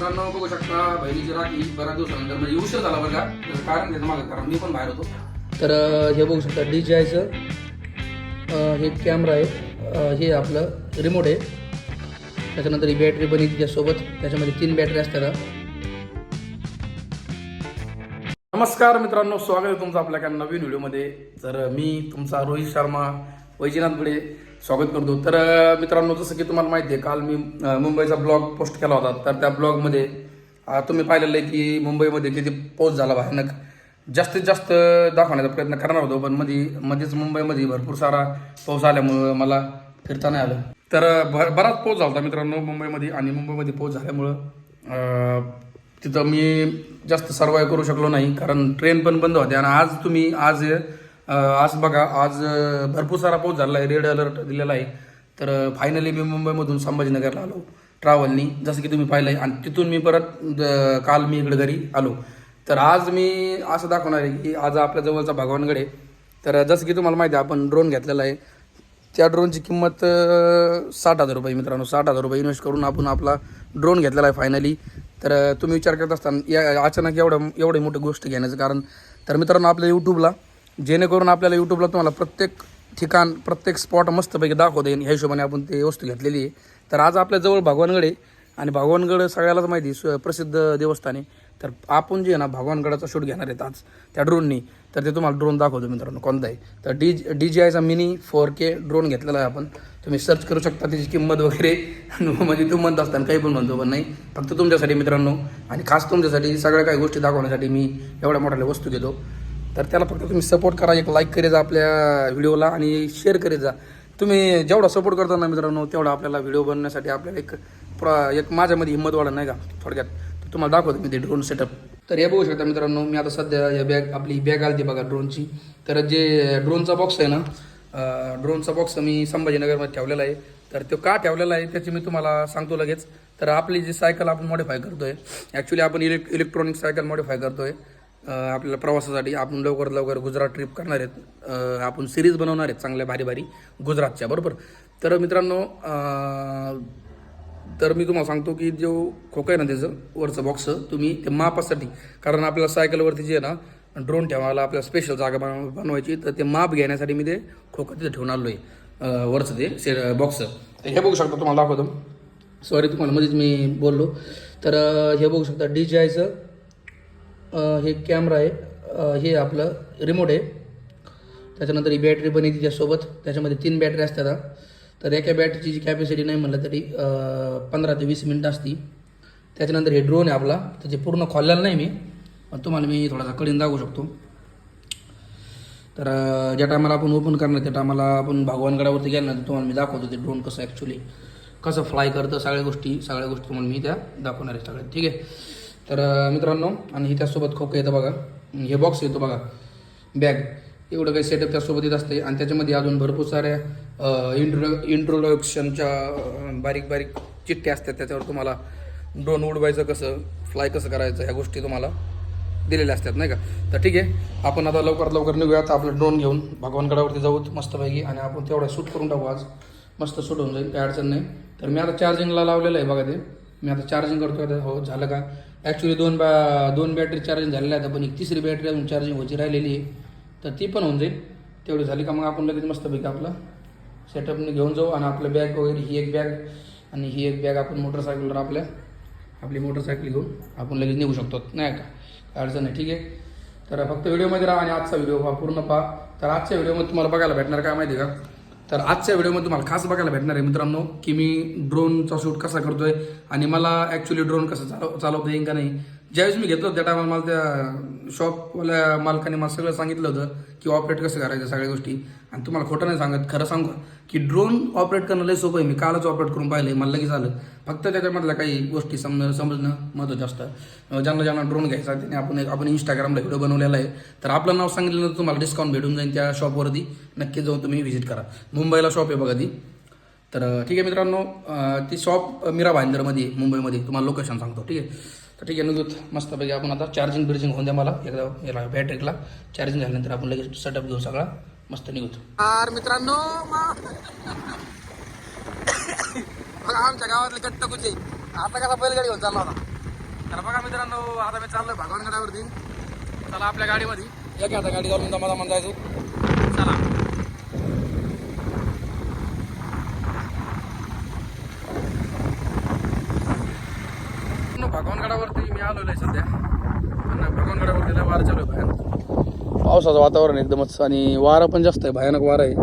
मित्रांनो बघू शकता बहिणीची राखी बऱ्याच दिवसानंतर म्हणजे उशीर झाला का? त्याचं कारण त्याचं मागं कारण मी पण बाहेर होतो. तर हे बघू शकता डी जी आयचं हे कॅमेरा आहे. हे आपलं रिमोट आहे. त्याच्यानंतर ही बॅटरी पण येते त्यासोबत त्याच्यामध्ये तीन बॅटरी असतात. नमस्कार मित्रांनो स्वागत आहे तुमचं आपल्या एका नवीन व्हिडिओमध्ये तर मी तुमचा रोहित शर्मा वैजनाथ गुडे स्वागत करतो. तर मित्रांनो जसं की तुम्हाला माहिती आहे काल मी मुंबईचा ब्लॉग पोस्ट केला होता. तर त्या ब्लॉगमध्ये तुम्ही पाहिलेलं आहे की मुंबईमध्ये किती पाऊस झाला भयानक. जास्तीत जास्त दाखवण्याचा प्रयत्न करणार होतो पण मध्ये मध्येच मुंबईमध्ये भरपूर सारा पाऊस आल्यामुळं मला फिरता नाही आलं. तर भ भर बराच पाऊस झाला होता मित्रांनो मुंबईमध्ये आणि मुंबईमध्ये पाऊस झाल्यामुळं तिथं मी जास्त सर्वाय करू शकलो नाही कारण ट्रेन पण बंद होते. आणि आज तुम्ही आज आज बघा आज भरपूर सारा पाऊस झाला आहे रेड अलर्ट दिलेला आहे. तर फायनली मी मुंबईमधून संभाजीनगरला आलो ट्रॅव्हलनी जसं की तुम्ही पाहिलं आहे आणि तिथून मी परत काल मी इकडे घरी आलो. तर आज मी असं दाखवणार आहे की आज आपल्या जवळचा भगवानगड आहे. तर जसं की तुम्हाला माहिती आहे आपण ड्रोन घेतलेला आहे. त्या ड्रोनची किंमत साठ हजार रुपये मित्रांनो. साठ हजार रुपये इन्व्हेस्ट करून आपण आपला ड्रोन घेतलेला आहे फायनली तर तुम्ही विचार करत असताना या अचानक एवढं एवढी मोठी गोष्ट घेण्याचं कारण. तर मित्रांनो आपल्या यूट्यूबला जेणेकरून आपल्याला यूट्यूबला तुम्हाला प्रत्येक ठिकाण प्रत्येक स्पॉट मस्तपैकी दाखवता. येईल ह्या हिशोबाने आपण ते वस्तू घेतलेली आहे. तर आज आपल्याजवळ भगवानगड आहे. आणि भगवानगड सगळ्यालाच माहिती आहे, सु- प्रसिद्ध देवस्थान आहे. तर आपण जे आहे ना भगवानगडाचा शूट घेणार आहेत आज. त्या ड्रोननी तर ते तुम्हाला ड्रोन दाखवतो मित्रांनो कोणता आहे. तर डी डी जी आयचा मिनी फोर के ड्रोन घेतलेला आहे आपण. तुम्ही सर्च करू शकता त्याची किंमत वगैरे. म्हणजे तू म्हणत असताना काही पण म्हणतो पण नाही. फक्त तुमच्यासाठी मित्रांनो. आणि खास तुमच्यासाठी सगळ्या काही गोष्टी दाखवण्यासाठी मी एवढ्या मोठ्या वस्तू घेतो. तर त्याला फक्त तुम्ही सपोर्ट करा एक लाईक करी जा आपल्या व्हिडिओला आणि शेअर करीत जा. तुम्ही जेवढा सपोर्ट करता ना मित्रांनो तेवढा आपल्याला व्हिडिओ बनवण्यासाठी आपल्याला एक प्र एक माझ्यामध्ये हिंमत वाढत नाही का? थोडक्यात. तर तुम्हाला दाखवतो मी ते ड्रोन सेटअप तर हे बघू शकता मित्रांनो मी आता सध्या या बॅग आपली बॅग आली बघा ड्रोनची तर जे ड्रोनचा बॉक्स आहे ना ड्रोनचा बॉक्स मी संभाजीनगरमध्ये ठेवलेला आहे. तर तो का ठेवलेला आहे त्याची मी तुम्हाला सांगतो लगेच. तर आपली जी सायकल आपण मॉडिफाय करतोय ॲक्च्युली आपण इलेक् इलेक्ट्रॉनिक सायकल मॉडिफाय करतोय. आहे आपल्याला प्रवासासाठी आपण लवकरात लवकर गुजरात ट्रिप करणार आहेत. आपण सिरीज बनवणार आहेत चांगल्या भारी भारी गुजरातच्या बरोबर? तर मित्रांनो तर मी तुम्हाला सांगतो की जो खोकं आहे ना त्याचं वरचं बॉक्स तुम्ही ते मापासाठी कारण आपल्याला सायकलवरती जे आहे ना ड्रोन ठेवायला आपल्याला स्पेशल जागा बनव बनवायची तर ते माप घेण्यासाठी मी ते खोकं तिथे ठेवून आलो आहे वरचं ते से बॉक्स तर हे बघू शकता तुम्हाला दाखवतो. सॉरी तुम्हाला मध्येच मी बोललो. तर हे बघू शकता डी जी आयचं हे कॅमेरा आहे. हे आपलं रिमोट आहे. त्याच्यानंतर ही बॅटरी पण आहे त्यासोबत त्याच्यामध्ये तीन बॅटरी असतात तर एका बॅटरीची जी कॅपॅसिटी नाही म्हणलं तरी पंधरा ते वीस मिनटं असती. त्याच्यानंतर हे ड्रोन आहे आपला. त्याचे पूर्ण खोललेलं नाही मी. तुम्हाला मी थोडासा कडीन दाखवू शकतो. तर ज्या टायमाला आपण ओपन करणार त्या टायमाला आपण भगवानगडावरती गेलो ना तर तुम्हाला मी दाखवतो ते ड्रोन कसं ॲक्च्युली कसं फ्लाय करतं सगळ्या गोष्टी सगळ्या गोष्टी तुम्हाला मी त्या दाखवणार आहे सगळ्या. ठीक आहे? तर मित्रांनो आणि हे त्यासोबत खोकं येतं बघा. हे बॉक्स येतो बघा. बॅग एवढं काही सेटअप त्यासोबत येत असते आणि त्याच्यामध्ये अजून भरपूर साऱ्या इंट्रो इंट्रोडक्शनच्या बारीक बारीक चिठ्ठ्या असतात. त्याच्यावर तुम्हाला ड्रोन उडवायचं कसं फ्लाय कसं करायचं ह्या गोष्टी तुम्हाला दिलेल्या असतात नाही का? तर ठीक आहे. आपण आता लवकरात लवकर निघूयात. आपलं ड्रोन घेऊन भगवानगडावरती जाऊ मस्तपैकी. आणि आपण तेवढा शूट करून टाकू आज. मस्त शूट होऊन जाईल. काही अडचण नाही. तर मी आता चार्जिंगला लावलेलं आहे बघा ते. मी आता चार्जिंग करतो आता. हो झालं का? ॲक्च्युली दोन बा दोन बॅटरी चार्जिंग झालेल्या आहेत. पण एक तिसरी बॅटरी अजून चार्जिंग व्हायची राहिलेली आहे. तर ती पण होऊन जाईल. तेवढी झाली का मग आपण लगेच मस्तपैकी आपलं सेटअपने घेऊन जाऊ आणि आपलं बॅग वगैरे ही एक बॅग आणि ही एक बॅग आपण मोटरसायकलवर आपल्या आपली मोटरसायकल घेऊन आपण लगेच निघू शकतो. नाही का? काय अडचण नाही. ठीक आहे? तर फक्त व्हिडिओमध्ये राहा आणि आजचा व्हिडिओ पहा. पूर्ण पहा. तर आजच्या व्हिडिओमध्ये तुम्हाला बघायला भेटणार काय माहिती आहे का? तर आजच्या व्हिडिओमध्ये तुम्हाला खास बघायला भेटणार आहे मित्रांनो की मी ड्रोनचा शूट कसा करतोय आणि मला ॲक्च्युली ड्रोन कसं चालव चालवता येईल का नाही. ज्यावेळेस मी घेतलं त्या टायमाला मला त्या शॉपवाल्या मालकाने मला सगळं सांगितलं होतं की ऑपरेट कसं करायचं सगळ्या गोष्टी. आणि तुम्हाला खोटं नाही सांगत खरं सांगू की? ड्रोन ऑपरेट करणं लय सोपं आहे. मी कालच ऑपरेट करून पाहिलं मला लगेच आलं. फक्त त्याच्यामधल्या काही गोष्टी समजणं समजणं महत्त्वाचं असतं. ज्यांना ज्यांना ड्रोन घ्यायचा त्याने आपण एक आपण इंस्टाग्रामला व्हिडिओ बनवलेला आहे. तर आपलं नाव सांगितलं तर तुम्हाला डिस्काउंट भेटून जाईल त्या शॉपवरती नक्की जाऊन तुम्ही व्हिजिट करा. मुंबईला शॉप आहे बघा ती. तर ठीक आहे मित्रांनो. ती शॉप मीरा भाईंदरमध्ये मुंबईमध्ये. तुम्हाला लोकेशन सांगतो ठीक आहे? तर ठीक आहे निघूत मस्तपैकी आपण आता चार्जिंग बिर्जिंग होऊन द्या मला. एकदा याला बॅटरीला चार्जिंग झाल्यानंतर आपण लगेच सेटअप घेऊ सगळा. मस्त निघूत आर मित्रांनो बघा आमच्या गावातले कट्ट कुचे आता कसा बैलगाडी घेऊन चालला होता. तर बघा मित्रांनो आता मी चाललोय भगवानगडावरती चला आपल्या गाडीमध्ये. एक आता गाडी घालून जमा जमा जायचं चला भगवानगडावरती मी आलेलो आहे सध्या. पण भगवानगडावरती लय वारा चालू आहे भयानक. पावसाचं वातावरण एकदमच आणि वारा पण जास्त आहे भयानक वारा आहे.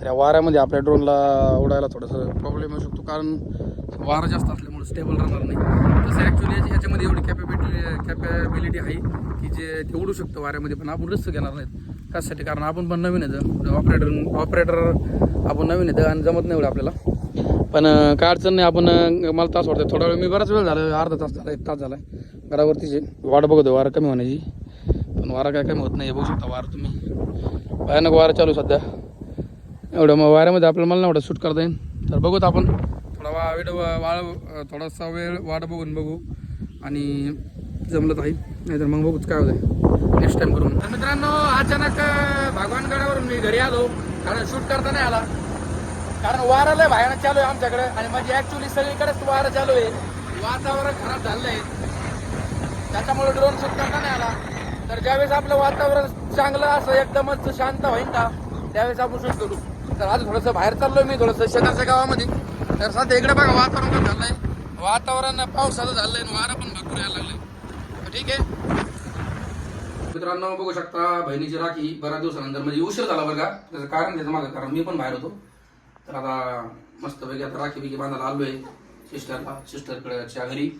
तर या वाऱ्यामध्ये आपल्या ड्रोनला उडायला थोडंसं प्रॉब्लेम येऊ शकतो कारण वारा जास्त असल्यामुळे स्टेबल राहणार नाही. तसं ॲक्च्युली याच्यामध्ये एवढी कॅपेबिलिटी कॅपेबिलिटी आहे की जे ते उडू शकतं वाऱ्यामध्ये पण आपण रिस्क घेणार नाहीत. त्यासाठी कारण आपण पण नवीन येतं ऑपरेटर ऑपरेटर आपण नवीन येतं आणि जमत नाही एवढं आपल्याला. पण काय अडचण नाही. आपण मला तास वाटतं थोडा वेळ मी बराच वेळ झाला अर्धा तास झाला एक तास झाला. घरावरतीच आहे वाट बघतो वारा कमी होण्याची. पण वारा काय कमी होत नाही बघू शकता वारा तुम्ही. भयानक वारा चालू सध्या. एवढं मग वाऱ्यामध्ये आपल्याला मला एवढं वाटत शूट करता येईल. तर बघूत आपण. थोडा वा वेळ वाळ थोडासा वेळ वाट बघून बघू. आणि जमलं तर नाहीतर मग बघूच काय होतं नेक्स्ट टाइम करून मित्रांनो अचानक भगवानगडावरून मी घरी आलो. कारण शूट करता नाही आला. कारण वारा लय भयानक चालू आहे आमच्याकडे. आणि म्हणजे ऍक्च्युली सगळीकडेच वारा चालू आहे. वातावरण खराब झालं आहे त्याच्यामुळे ड्रोन शूट करता नाही आला? तर ज्यावेळेस आपलं वातावरण चांगलं असं एकदमच शांत होईल का त्यावेळेस आपण शूट करू. तर आज थोडंसं बाहेर चाललोय मी थोडंसं शेताच्या गावामध्ये. तर सध्या इकडे बघा वातावरण पण झालंय. वातावरण पावसाचं झालंय आणि वारा पण भरपूर यायला लागलंय. ठीक आहे. मित्रांनो बघू शकता बहिणीची राखी बऱ्याच दिवसानंतर म्हणजे उशीर झाला बरं का? त्याचं कारण त्याचं मागं कारण मी पण बाहेर होतो. तर आता मस्तपैकी आता राखी बिकी बांधायला आलोय सिस्टरला सिस्टरकडच्या घरी.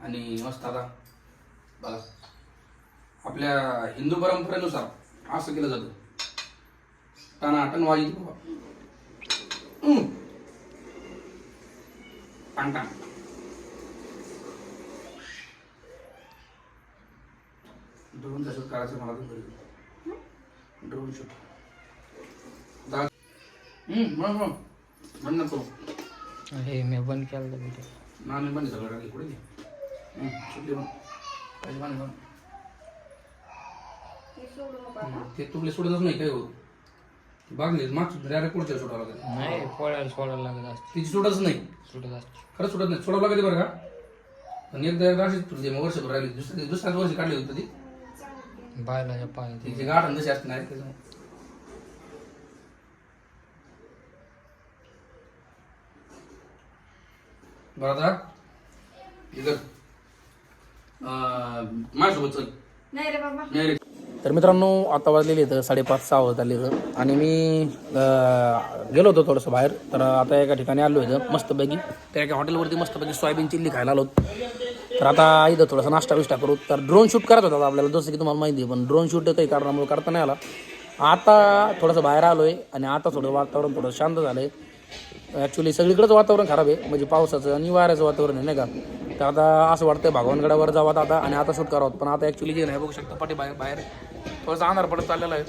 आणि मस्त आता बघा. आपल्या हिंदू परंपरेनुसार असं केलं जातं. टनाटन वाजी बाबा. टांग टांग ड्रोनचा शूट करायचं मला ड्रोन शूट दा हम्म मग मग बंद नको. हे मी बंद केलं व्हिडिओ ना मी बंद सगळं कुठे सुटली बंद. ते तुकडे सोडतच नाही काय हो. बागले मागची डायरेक्ट पुढच्या सोडावं लागेल नाही पोळ्याला सोडायला लागत असते. तिची नाही. सुटत असते. खरंच सोडत नाही. सोडावं लागते बरं का? पण एकदा एकदा अशीच तुझे मग वर्षभर राहिली. दुसऱ्या दुसऱ्याच वर्षी काढली होती ती. बायलाच्या पाय तिची गाठ जशी असते नाही त्याच्यामुळे बरं आता? इधर माझ्यासोबत चल. नाही रे बाबा. नाही रे. तर मित्रांनो आता वाजलेली इथं साडेपाच सहा होत आली इथं आणि मी अं, गेलो होतो थोडंसं बाहेर. तर आता एका ठिकाणी आलो इथं मस्तपैकी. त्या एका हॉटेलवरती मस्तपैकी सोयाबीन चिल्ली खायला आलो. तर आता इथं थोडासा नाश्ता बिष्टा करू. तर ड्रोन शूट करत होता आपल्याला जसं की तुम्हाला माहिती आहे पण ड्रोन शूट काही कारणामुळे करता नाही आला. आता थोडंसं बाहेर आलो आहे आणि आता थोडं वातावरण थोडं शांत झालं आहे ॲक्च्युली सगळीकडंच वातावरण खराब आहे. म्हणजे पावसाचं आणि वाऱ्याचं वातावरण आहे नाही का? तर आता असं वाटतं भगवानगडावर जावं आता आणि आता शूट करावं. पण आता ॲक्च्युली जे नाही बघू शकता पाठी बाहेर बाहेर थोडंसं अंधार पडत चाललेला आहे.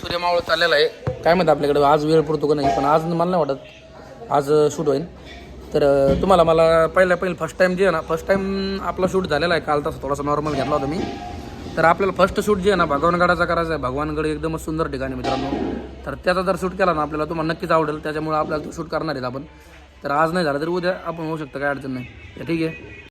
सूर्यमावळ चाललेला आहे. काय माहिती आपल्याकडे? आज वेळ पुरतो का नाही? पण आज मला नाही वाटत. आज शूट होईल तर तुम्हाला मला पहिल्या पहिलं फर्स्ट टाईम जे आहे ना फर्स्ट टाईम आपला शूट झालेला आहे. काल तसं थोडासा नॉर्मल घेतला होता मी. तर आपल्याला फर्स्ट शूट जे आहे ना भगवानगडाचा करायचा आहे. भगवानगड एकदमच सुंदर ठिकाणी मित्रांनो. तर त्याचा जर शूट केला ना आपल्याला तुम्हाला नक्कीच आवडेल. त्याच्यामुळे आपल्याला शूट करणार आहेत आपण. तर आज नाही झालं तर उद्या आपण होऊ शकतं काय अडचण नाही. ठीक आहे.